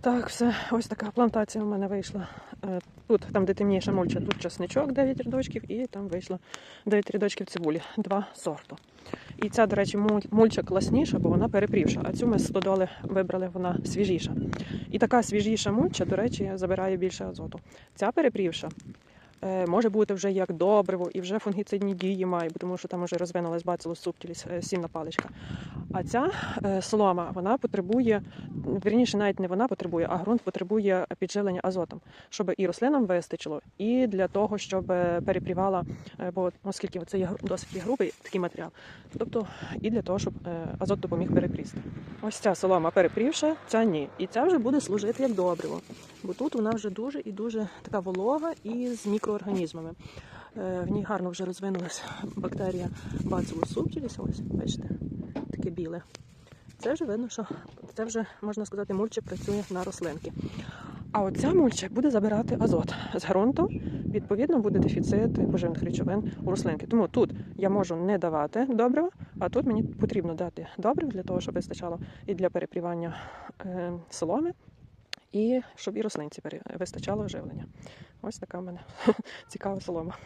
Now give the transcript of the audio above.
Так, все, ось така плантація в мене вийшла. Е, Тут, там, де темніша мульча, тут часничок 9 рядочків, і там вийшло 9 рядочків цибулі, два сорту. І ця, до речі, мульча класніша, бо вона перепрівша, а цю ми з стодоли вибрали, вона свіжіша. І така свіжіша мульча, до речі, забирає більше азоту. Ця перепрівша може бути вже як добриво, і вже фунгіцидні дії має, тому що там вже розвинулась бацилус субтіліс, е, сінна паличка. А ця е, солома вона потребує, вірніше, навіть не вона потребує, а ґрунт потребує підживлення азотом, щоб і рослинам вистачило, і для того, щоб е, перепрівала, е, бо оскільки це є досить грубий такий матеріал, тобто і для того, щоб е, азот допоміг перепрісти. Ось ця солома перепрівша, ця ні. І ця вже буде служити як добриво, бо тут вона вже дуже і дуже така волога і з мікроорганізмами. Е, В ній гарно вже розвинулася бактерія Bacillus subtilis, ось бачите, таке біле. Це вже видно, що це вже можна сказати, мульча працює на рослинки. А оця мульча буде забирати азот з ґрунту. Відповідно, буде дефіцит поживних речовин у рослинки. Тому тут я можу не давати добрива, а тут мені потрібно дати добрив для того, щоб вистачало і для перепрівання е, соломи, і щоб і рослинці вистачало живлення. Ось така в мене цікава солома.